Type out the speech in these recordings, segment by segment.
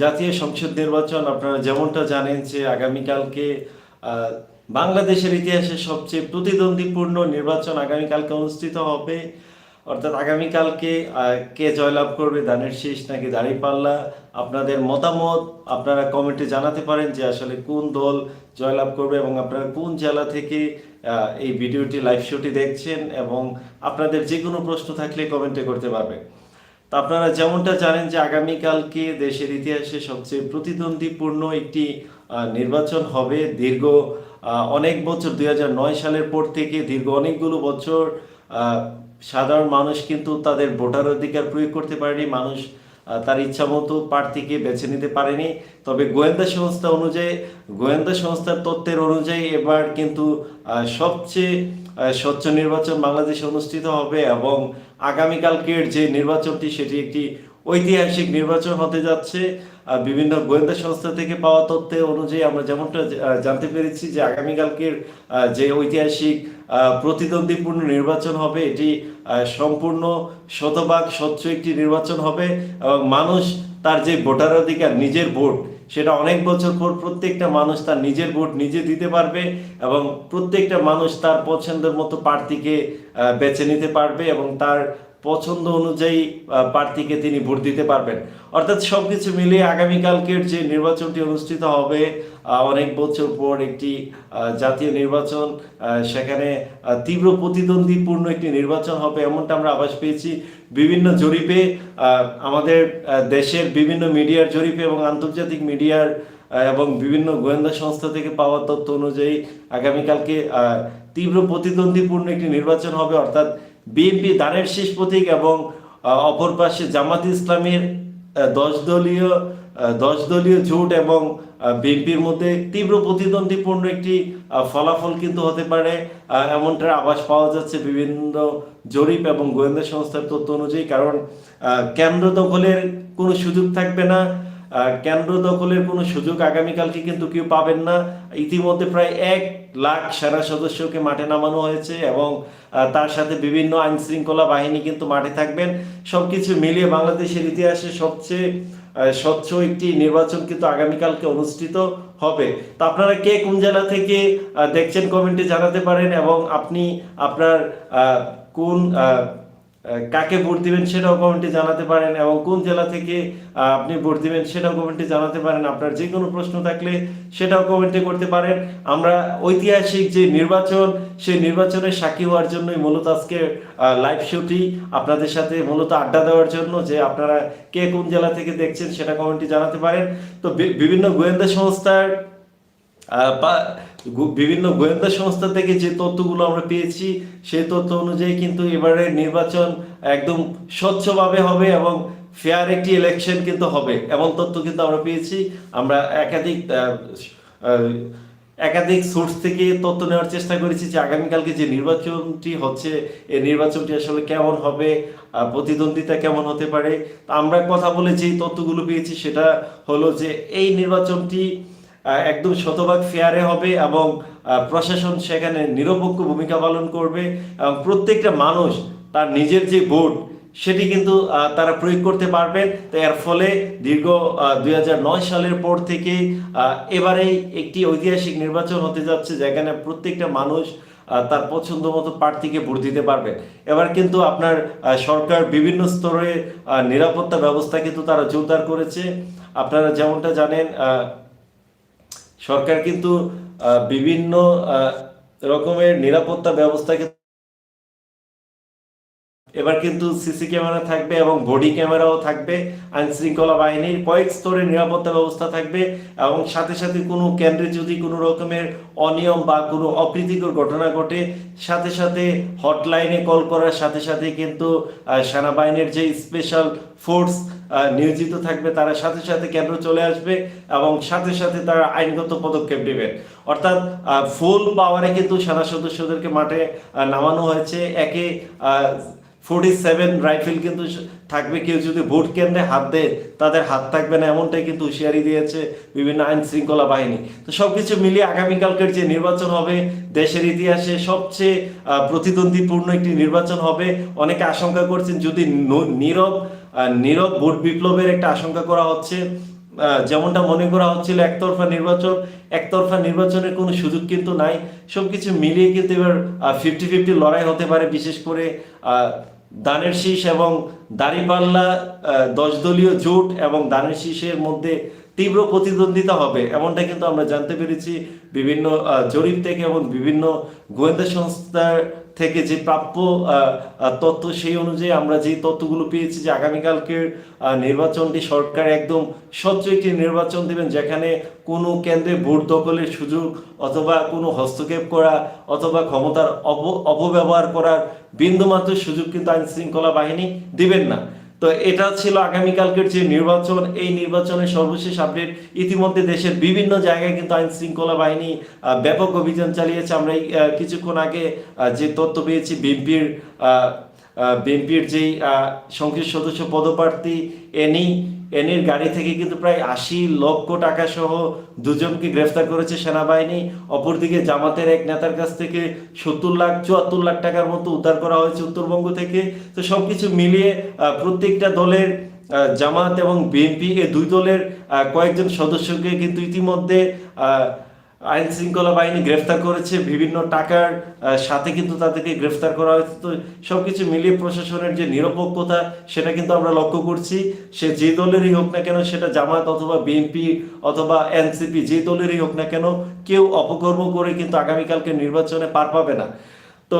জাতীয় সংসদ নির্বাচন, আপনারা যেমনটা জানেন যে আগামীকালকে বাংলাদেশের ইতিহাসে সবচেয়ে প্রতিদ্বন্দ্বীপূর্ণ নির্বাচন আগামীকালকে অনুষ্ঠিত হবে। অর্থাৎ আগামীকালকে কে জয়লাভ করবে দানের শীষ নাকি দাঁড়িপাল্লা আপনাদের মতামত আপনারা কমেন্টে জানাতে পারেন যে আসলে কোন দল জয়লাভ করবে এবং আপনারা কোন জেলা থেকে এই ভিডিওটি, লাইভ শোটি দেখছেন এবং আপনাদের যে কোনো প্রশ্ন থাকলে কমেন্টে করতে পারবেন। তা আপনারা যেমনটা জানেন যে আগামীকালকে দেশের ইতিহাসে সবচেয়ে প্রতিদ্বন্দ্বীপূর্ণ একটি নির্বাচন হবে দীর্ঘ অনেক বছর দু হাজার নয় সালের পর থেকে দীর্ঘ অনেকগুলো বছর সাধারণ মানুষ কিন্তু তাদের ভোটার অধিকার প্রয়োগ করতে পারেনি। মানুষ তার ইচ্ছা মতো প্রার্থীকে বেছে নিতে পারেনি। তবে গোয়েন্দা সংস্থা অনুযায়ী, গোয়েন্দা সংস্থার তথ্যের অনুযায়ী এবার কিন্তু সবচেয়ে স্বচ্ছ নির্বাচন বাংলাদেশে অনুষ্ঠিত হবে এবং আগামীকালকের যে নির্বাচনটি, সেটি একটি ঐতিহাসিক নির্বাচন হতে যাচ্ছে। বিভিন্ন গোয়েন্দা সংস্থা থেকে পাওয়া তথ্য অনুযায়ী আমরা যেমনটা জানতে পেরেছি যে আগামীকালকের যে ঐতিহাসিক প্রতিদ্বন্দ্বীপূর্ণ নির্বাচন হবে, এটি সম্পূর্ণ শতভাগ স্বচ্ছ একটি নির্বাচন হবে এবং মানুষ তার যে ভোটার অধিকার, নিজের ভোট, সেটা অনেক বছর পর প্রত্যেকটা মানুষ তার নিজের ভোট নিজে দিতে পারবে এবং প্রত্যেকটা মানুষ তার পছন্দের মতো প্রার্থীকে বেছে নিতে পারবে এবং তার পছন্দ অনুযায়ী প্রার্থীকে তিনি ভোট দিতে পারবেন। অর্থাৎ সবকিছু মিলিয়ে আগামীকালকের যে নির্বাচনটি অনুষ্ঠিত হবে অনেক বছর পর একটি জাতীয় নির্বাচন সেখানে তীব্র প্রতিদ্বন্দ্বীপূর্ণ একটি নির্বাচন হবে এমনটা আমরা আভাস পেয়েছি বিভিন্ন জরিপে। আমাদের দেশের বিভিন্ন মিডিয়ার জরিপে এবং আন্তর্জাতিক মিডিয়ার এবং বিভিন্ন গোয়েন্দা সংস্থা থেকে পাওয়া তথ্য অনুযায়ী আগামীকালকে তীব্র প্রতিদ্বন্দ্বীপূর্ণ একটি নির্বাচন হবে। অর্থাৎ বিএনপি দানের শেষ প্রতীক এবং অপর পাশে জামাত ইসলামের দশ দলীয় দশ দলীয় জোট এবং বিএনপির মধ্যে তীব্র প্রতিদ্বন্দ্বীপূর্ণ একটি ফলাফল কিন্তু হতে পারে। এমনটার আভাস পাওয়া যাচ্ছে বিভিন্ন জরিপ এবং গোয়েন্দা সংস্থার তথ্য অনুযায়ী, কারণ কেন্দ্র দখলের কোনো সুযোগ থাকবে না। কেন্দ্র দখলের কোনো সুযোগ আগামীকালকে কিন্তু কেউ পাবেন না। ইতিমধ্যে প্রায় এক লাখ সেনা সদস্যকে মাঠে নামানো হয়েছে এবং তার সাথে বিভিন্ন আইন শৃঙ্খলা বাহিনী কিন্তু মাঠে থাকবেন। সবকিছু মিলিয়ে বাংলাদেশের ইতিহাসে সবচেয়ে স্বচ্ছ একটি নির্বাচন কিন্তু আগামীকালকে অনুষ্ঠিত হবে। তো আপনারা কে কোন জেলা থেকে দেখছেন কমেন্টে জানাতে পারেন এবং আপনি আপনার কোন কাকে ভোট দিবেন সেটাও কমেন্টে জানাতে পারেন এবং কোন জেলা থেকে আপনি ভোট দিবেন সেটাও কমেন্টে জানাতে পারেন। আপনার যে কোনো প্রশ্ন থাকলে সেটাও কমেন্টে করতে পারেন। আমরা ঐতিহাসিক যে নির্বাচন, সেই নির্বাচনের সাক্ষী হওয়ার জন্যই মূলত আজকে লাইভ শোটি আপনাদের সাথে মূলত আড্ডা দেওয়ার জন্য যে আপনারা কে কোন জেলা থেকে দেখছেন সেটা কমেন্টে জানাতে পারেন। তো বিভিন্ন গোয়েন্দা সংস্থার বা বিভিন্ন গোয়েন্দা সংস্থা থেকে যে তথ্যগুলো আমরা পেয়েছি, সেই তথ্য অনুযায়ী কিন্তু এবারে নির্বাচন একদম স্বচ্ছভাবে হবে এবং ফেয়ার একটি ইলেকশন কিন্তু হবে এমন তথ্য কিন্তু আমরা পেয়েছি। আমরা একাধিক একাধিক সোর্স থেকে তথ্য নেওয়ার চেষ্টা করেছি যে আগামীকালকে যে নির্বাচনটি হচ্ছে, এই নির্বাচনটি আসলে কেমন হবে প্রতিদ্বন্দ্বিতা কেমন হতে পারে। তা আমরা কথা বলে যেই তথ্যগুলো পেয়েছি, সেটা হলো যে এই নির্বাচনটি একদম শতভাগ ফেয়ারে হবে এবং প্রশাসন সেখানে নিরপেক্ষ ভূমিকা পালন করবে এবং প্রত্যেকটা মানুষ তার নিজের যে ভোট, সেটি কিন্তু তারা প্রয়োগ করতে পারবেন। তো এর ফলে দীর্ঘ দু হাজার নয় সালের পর থেকে এবারেই একটি ঐতিহাসিক নির্বাচন হতে যাচ্ছে যেখানে প্রত্যেকটা মানুষ তার পছন্দ মতো প্রার্থীকে ভোট দিতে পারবে। এবার কিন্তু আপনার সরকার বিভিন্ন স্তরে নিরাপত্তা ব্যবস্থা কিন্তু তারা জোরদার করেছে। আপনারা যেমনটা জানেন সরকার কিন্তু বিভিন্ন রকমের নিরাপত্তা ব্যবস্থাকে এবার কিন্তু সিসি ক্যামেরা থাকবে এবং বডি ক্যামেরাও থাকবে আইন শৃঙ্খলা বাহিনীর কয়েক স্তরের নিরাপত্তা ব্যবস্থা থাকবে এবং সাথে সাথে কোনো কেন্দ্রে যদি কোনো রকমের অনিয়ম বা কোনো অপ্রীতিকর ঘটনা ঘটে, সাথে সাথে হটলাইনে কল করার সাথে সাথে কিন্তু সেনাবাহিনীর যে স্পেশাল ফোর্স নিয়োজিত থাকবে, তারা সাথে সাথে কেন্দ্র চলে আসবে এবং সাথে সাথে তারা আইনগত পদক্ষেপ নেবেন অর্থাৎ ফুল পাওয়ারে কিন্তু সেনা সদস্যদেরকে মাঠে নামানো হয়েছে। একে ফোর্টি সেভেন রাইফেল কিন্তু থাকবে। কেউ যদি ভোট কেন্দ্রে হাত দেয়, তাদের হাত থাকবে না। এমনটাই কিন্তু হুঁশিয়ারি দিয়েছে বিভিন্ন আইন শৃঙ্খলা বাহিনী। তো সবকিছু মিলিয়ে আগামীকালকের যে নির্বাচন হবে, দেশের ইতিহাসে সবচেয়ে প্রতিদ্বন্দ্বীপূর্ণ একটি নির্বাচন হবে। অনেকে আশঙ্কা করছেন, যদি নীরব নীরব ভোট বিপ্লবের একটা আশঙ্কা করা হচ্ছে যেমনটা মনে করা হচ্ছিল একতরফা নির্বাচন, একতরফা নির্বাচনের কোনো সুযোগ কিন্তু নাই। সবকিছু মিলিয়ে কিন্তু এবার ফিফটি ফিফটি লড়াই হতে পারে, বিশেষ করে দানের শীষ এবং দাঁড়িপাল্লা দশ দলীয় জোট এবং দানের শীষের মধ্যে তীব্র প্রতিদ্বন্দ্বিতা হবে, এমনটা কিন্তু আমরা জানতে পেরেছি। বিভিন্ন জরিপ থেকে এবং বিভিন্ন গোয়েন্দা সংস্থার থেকে যে প্রাপ্য তথ্য সেই অনুযায়ী আমরা যে তথ্যগুলো পেয়েছি যে আগামীকালকের নির্বাচনটি সরকার একদম স্বচ্ছ একটি নির্বাচন দেবেন, যেখানে কোনো কেন্দ্রে ভোট দখলের সুযোগ অথবা কোনো হস্তক্ষেপ করা অথবা ক্ষমতার অপ অপব্যবহার করার বিন্দুমাত্র সুযোগ কিন্তু আইনশৃঙ্খলা বাহিনী দিবেন না। তো এটা ছিল আগামীকালকের যে নির্বাচন, এই নির্বাচনের সর্বশেষ আপডেট ইতিমধ্যে দেশের বিভিন্ন জায়গায় কিন্তু আইন শৃঙ্খলা বাহিনী ব্যাপক অভিযান চালিয়েছে। আমরা কিছুক্ষণ আগে যে তথ্য পেয়েছি, বিএনপির বিএনপির যেই সংসদ সদস্য পদপ্রার্থী এনি, এনির গাড়ি থেকে কিন্তু প্রায় আশি লক্ষ টাকা সহ দুজনকে গ্রেফতার করেছে সেনাবাহিনী। অপরদিকে জামাতের এক নেতার কাছ থেকে সত্তর লাখ, চুয়াত্তর লাখ টাকার মতো উদ্ধার করা হয়েছে উত্তরবঙ্গ থেকে। তো সবকিছু মিলিয়ে প্রত্যেকটা দলের জামাত এবং বিএনপি এই দুই দলের কয়েকজন সদস্যকে কিন্তু ইতিমধ্যে আইন শৃঙ্খলা বাহিনী গ্রেফতার করেছে, বিভিন্ন টাকার সাথে কিন্তু তাদেরকে গ্রেফতার করা হয়েছে। তো সব কিছু মিলিয়ে প্রশাসনের যে নিরপেক্ষতা, সেটা কিন্তু আমরা লক্ষ্য করছি। সে যে দলেরই হোক না কেন, সেটা জামায়াত অথবা বিএনপি অথবা এনসিপি যে দলেরই হোক না কেন, কেউ অপকর্ম করে কিন্তু আগামীকালকে নির্বাচনে পার পাবে না। তো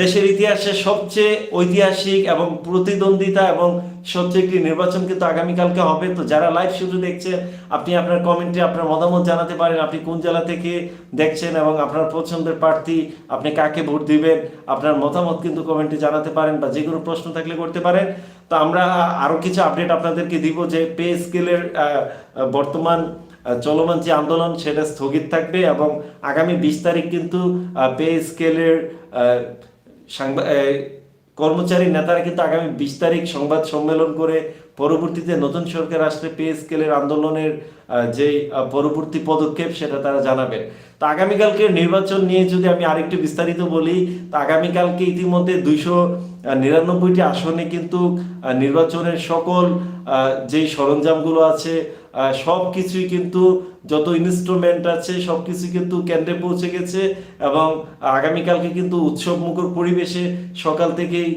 দেশের ইতিহাসে সবচেয়ে ঐতিহাসিক এবং প্রতিদ্বন্দ্বিতা এবং সবচেয়ে একটি নির্বাচন কিন্তু আগামীকালকে হবে। তো যারা লাইভ শুরু দেখছেন আপনি আপনার কমেন্টে আপনার মতামত জানাতে পারেন, আপনি কোন জেলা থেকে দেখছেন এবং আপনার পছন্দের প্রার্থী, আপনি কাকে ভোট দিবেন, আপনার মতামত কিন্তু কমেন্টে জানাতে পারেন বা যে কোনো প্রশ্ন থাকলে করতে পারেন। তো আমরা আরও কিছু আপডেট আপনাদেরকে দিব যে পে স্কেলের বর্তমান চলমান যে আন্দোলন, সেটা স্থগিত থাকবে এবং আগামী বিশ তারিখ কিন্তু পে স্কেলের কর্মচারী নেতারা কিন্তু আগামী বিশ তারিখ সংবাদ সম্মেলন করে পরবর্তীতে নতুন সরকার আসলে পে স্কেলের আন্দোলনের যেই পরবর্তী পদক্ষেপ সেটা তারা জানাবেন। তো আগামীকালকে নির্বাচন নিয়ে যদি আমি আরেকটু বিস্তারিত বলি, তো আগামীকালকে ইতিমধ্যে দুইশো নিরানব্বইটি আসনে কিন্তু নির্বাচনের সকল যেই সরঞ্জামগুলো আছে সব কিছুই কিন্তু যত ইনস্ট্রুমেন্ট আছে, সব কিছু কিন্তু কেন্দ্রে পৌঁছে গেছে এবং আগামীকালকে কিন্তু উৎসব মুখর পরিবেশে সকাল থেকেই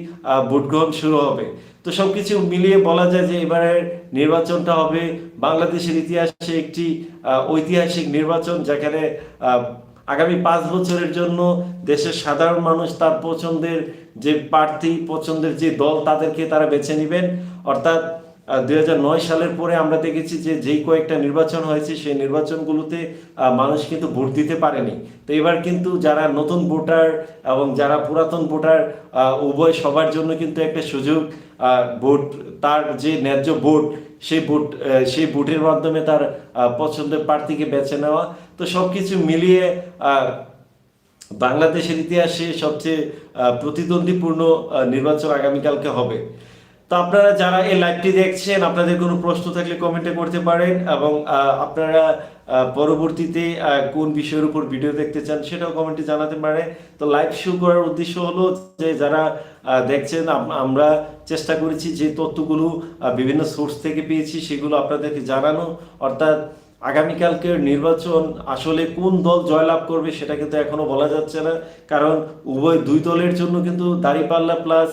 ভোট গ্রহণ শুরু হবে। তো সবকিছু মিলিয়ে বলা যায় যে এবারের নির্বাচনটা হবে বাংলাদেশের ইতিহাসে একটি ঐতিহাসিক নির্বাচন যেখানে আগামী পাঁচ বছরের জন্য দেশের সাধারণ মানুষ তার পছন্দের যে প্রার্থী, পছন্দের যে দল তাদেরকে তারা বেছে নেবেন। অর্থাৎ দুই হাজার নয় সালের পরে আমরা দেখেছি যে যেই কয়েকটা নির্বাচন হয়েছে, সেই নির্বাচনগুলোতে মানুষ কিন্তু ভোট দিতে পারেনি। তো এবার কিন্তু যারা নতুন ভোটার এবং যারা পুরাতন ভোটার উভয় সবার জন্য কিন্তু একটা সুযোগ ভোট, তার যে ন্যায্য ভোট, সেই ভোট সেই ভোটের মাধ্যমে তার পছন্দের প্রার্থীকে বেছে নেওয়া। তো সব কিছু মিলিয়ে বাংলাদেশের ইতিহাসে সবচেয়ে প্রতিদ্বন্দ্বীপূর্ণ নির্বাচন আগামীকালকে হবে। তো আপনারা যারা এই লাইভটি দেখছেন, আপনাদের কোনো প্রশ্ন থাকলে কমেন্টে করতে পারেন এবং আপনারা পরবর্তীতে কোন বিষয়ের উপর ভিডিও দেখতে চান সেটাও কমেন্টে জানাতে পারে। তো লাইভ শুরু করার উদ্দেশ্য হলো যে যারা দেখছেন আমরা চেষ্টা করেছি যে তথ্যগুলো বিভিন্ন সোর্স থেকে পেয়েছি, সেগুলো আপনাদেরকে জানানো। অর্থাৎ আগামীকালকের নির্বাচন আসলে কোন দল জয়লাভ করবে সেটা কিন্তু এখনও বলা যাচ্ছে না। কারণ উভয় দুই দলের জন্য কিন্তু দাঁড়িপাল্লা প্লাস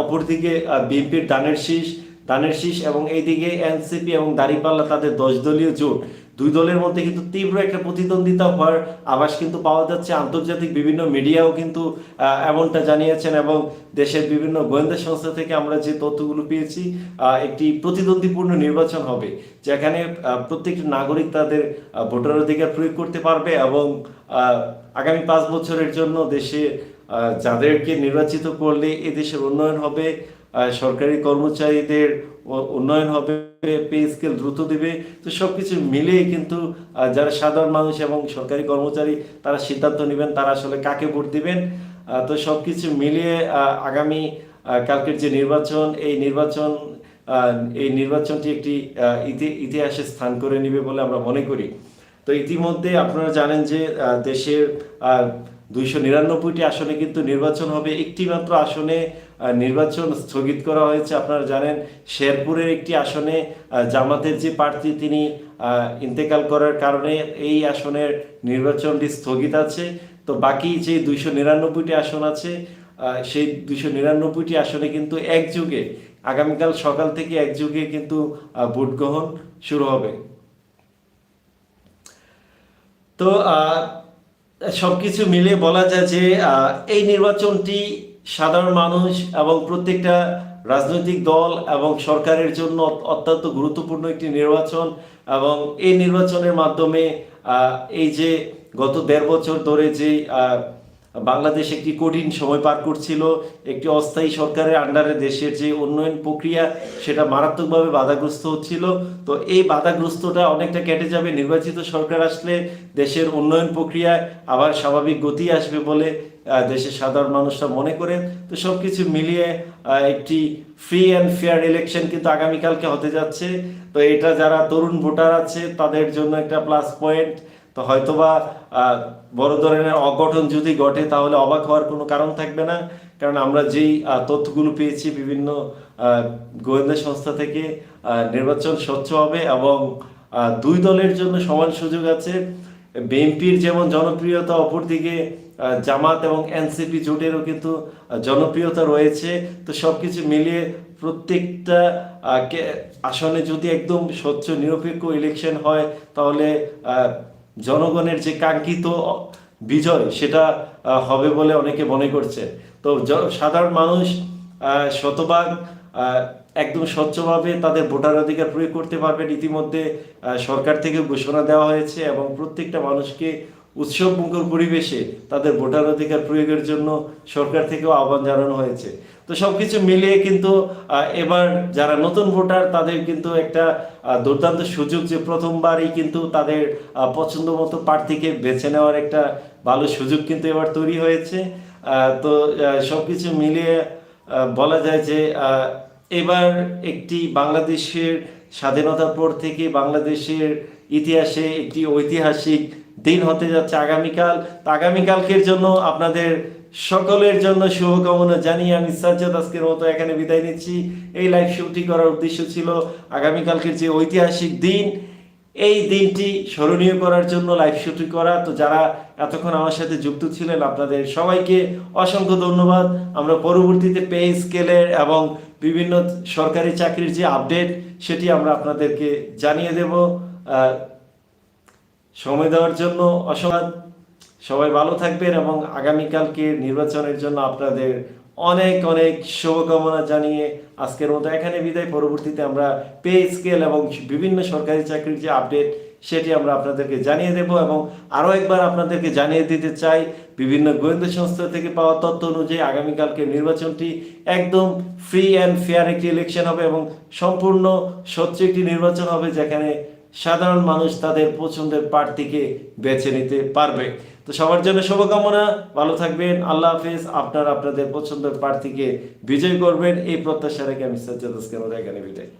অপরদিকে বিএনপির দানের শীষ দানের শীষ এবং এইদিকে এনসিপি এবং দাঁড়িপাল্লা তাদের দশ দলীয় জোট। দুই দলের মধ্যে কিন্তু তীব্র একটা প্রতিদ্বন্দ্বিতা হওয়ার আভাস কিন্তু পাওয়া যাচ্ছে। আন্তর্জাতিক বিভিন্ন মিডিয়াও কিন্তু এমনটা জানিয়েছেন এবং দেশের বিভিন্ন গোয়েন্দা সংস্থা থেকে আমরা যে তথ্যগুলো পেয়েছি একটি প্রতিদ্বন্দ্বীপূর্ণ নির্বাচন হবে, যেখানে প্রত্যেকটি নাগরিক তাদের ভোটার অধিকার প্রয়োগ করতে পারবে এবং আগামী পাঁচ বছরের জন্য দেশে যাদেরকে নির্বাচিত করলে এ দেশের উন্নয়ন হবে সরকারি কর্মচারীদের উন্নয়ন হবে পে স্কেল দ্রুত দিবে। তো সবকিছু মিলিয়ে কিন্তু যারা সাধারণ মানুষ এবং সরকারি কর্মচারী তারা সিদ্ধান্ত নেবেন তারা আসলে কাকে ভোট দিবেন। তো সবকিছু মিলিয়ে আহ, আগামী কালকের যে নির্বাচন এই নির্বাচন এই নির্বাচনটি একটি ইতিহাসে স্থান করে নেবে বলে আমরা মনে করি। তো ইতিমধ্যে আপনারা জানেন যে দেশের দুইশো নিরানব্বইটি আসনে কিন্তু নির্বাচন হবে। একটি মাত্র আসনে নির্বাচন স্থগিত করা হয়েছে, আপনারা জানেন। শেরপুরের একটি আসনে জামাতের যে প্রার্থী তিনি ইন্তেকাল করার কারণে এই আসনের নির্বাচনটি স্থগিত আছে। তো বাকি যে দুইশো নিরানব্বইটি আসন আছে সেই দুইশো নিরানব্বইটি আসনে কিন্তু একযুগে, আগামীকাল সকাল থেকে একযুগে কিন্তু ভোট গ্রহণ শুরু হবে। তো আহ, সবকিছু মিলে বলা যায় যে এই নির্বাচনটি সাধারণ মানুষ এবং প্রত্যেকটা রাজনৈতিক দল এবং সরকারের জন্য অত্যন্ত গুরুত্বপূর্ণ একটি নির্বাচন এবং এই নির্বাচনের মাধ্যমে এই যে গত দেড় বছর ধরে যে বাংলাদেশ একটি কঠিন সময় পার করছিল। একটি অস্থায়ী সরকারের আন্ডারে দেশের যে উন্নয়ন প্রক্রিয়া, সেটা মারাত্মকভাবে বাধাগ্রস্ত হচ্ছিল। তো এই বাধাগ্রস্তটা অনেকটা কেটে যাবে। নির্বাচিত সরকার আসলে দেশের উন্নয়ন প্রক্রিয়ায় আবার স্বাভাবিক গতি আসবে বলে দেশের সাধারণ মানুষরা মনে করেন। তো সব কিছু মিলিয়ে একটি ফ্রি অ্যান্ড ফেয়ার ইলেকশন কিন্তু আগামীকালকে হতে যাচ্ছে। তো এটা যারা তরুণ ভোটার আছে, তাদের জন্য একটা প্লাস পয়েন্ট তো হয়তোবা বড় ধরনের অঘটন যদি ঘটে, তাহলে অবাক হওয়ার কোনো কারণ থাকবে না। কারণ আমরা যেই তথ্যগুলো পেয়েছি বিভিন্ন গোয়েন্দা সংস্থা থেকে নির্বাচন স্বচ্ছ হবে এবং দুই দলের জন্য সমান সুযোগ আছে। বিএনপির যেমন জনপ্রিয়তা, অপরদিকে জামাত এবং এনসিপি জোটেরও কিন্তু জনপ্রিয়তা রয়েছে। তো সব কিছু মিলিয়ে প্রত্যেকটা আসনে যদি একদম স্বচ্ছ, নিরপেক্ষ ইলেকশন হয়, তাহলে জনগণের যে কাঙ্ক্ষিত বিজয় সেটা হবে বলে অনেকে মনে করছে। তো সাধারণ মানুষ শতভাগ একদম স্বচ্ছভাবে তাদের ভোটার অধিকার প্রয়োগ করতে পারবেন ইতিমধ্যে সরকার থেকে ঘোষণা দেওয়া হয়েছে এবং প্রত্যেকটা মানুষকে উৎসব মুখর পরিবেশে তাদের ভোটার অধিকার প্রয়োগের জন্য সরকার থেকেও আহ্বান জানানো হয়েছে। তো সব কিছু মিলিয়ে কিন্তু এবার যারা নতুন ভোটার তাদের কিন্তু একটা দুর্দান্ত সুযোগ যে প্রথমবারই কিন্তু তাদের পছন্দ মতো প্রার্থীকে বেছে নেওয়ার একটা ভালো সুযোগ কিন্তু এবার তৈরি হয়েছে। তো সব কিছু মিলিয়ে বলা যায় যে এবার একটি বাংলাদেশের স্বাধীনতার পর থেকে বাংলাদেশের ইতিহাসে একটি ঐতিহাসিক দিন হতে যাচ্ছে আগামীকাল। তো আগামীকালকের জন্য আপনাদের সকলের জন্য শুভকামনা জানিয়ে আমি সাজ্জাদ আজকের মতো এখানে বিদায় নিচ্ছি। এই লাইভ শোটি করার উদ্দেশ্য ছিল আগামীকালকের যে ঐতিহাসিক দিন, এই দিনটি স্মরণীয় করার জন্য লাইভ শুটিং করা। তো যারা এতক্ষণ আমার সাথে যুক্ত ছিলেন, আপনাদের সবাইকে অসংখ্য ধন্যবাদ। আমরা পরবর্তীতে পে স্কেলের এবং বিভিন্ন সরকারি চাকরির যে আপডেট সেটি আমরা আপনাদেরকে জানিয়ে দেব। সময় দেওয়ার জন্য অসংখ্য সবাই ভালো থাকবেন এবং আগামীকালকে নির্বাচনের জন্য আপনাদের অনেক অনেক শুভকামনা জানিয়ে আজকের মতো এখানে বিদায়। পরবর্তীতে আমরা পে স্কেল এবং বিভিন্ন সরকারি চাকরির যে আপডেট, সেটি আমরা আপনাদেরকে জানিয়ে দেব এবং আরও একবার আপনাদেরকে জানিয়ে দিতে চাই, বিভিন্ন গোয়েন্দা সংস্থা থেকে পাওয়া তথ্য অনুযায়ী আগামীকালকে নির্বাচনটি একদম ফ্রি অ্যান্ড ফেয়ার একটি ইলেকশন হবে এবং সম্পূর্ণ স্বচ্ছ একটি নির্বাচন হবে যেখানে সাধারণ মানুষ তাদের পছন্দের প্রার্থীকে বেছে নিতে পারবে। তো সবার জন্য শুভকামনা, ভালো থাকবেন, আল্লাহ হাফিজ। আপনার আপনাদের পছন্দের প্রার্থীকে বিজয় করবেন। এই প্রত্যাশা রেখে আমি সজ্জাদ এখানে বিদায়।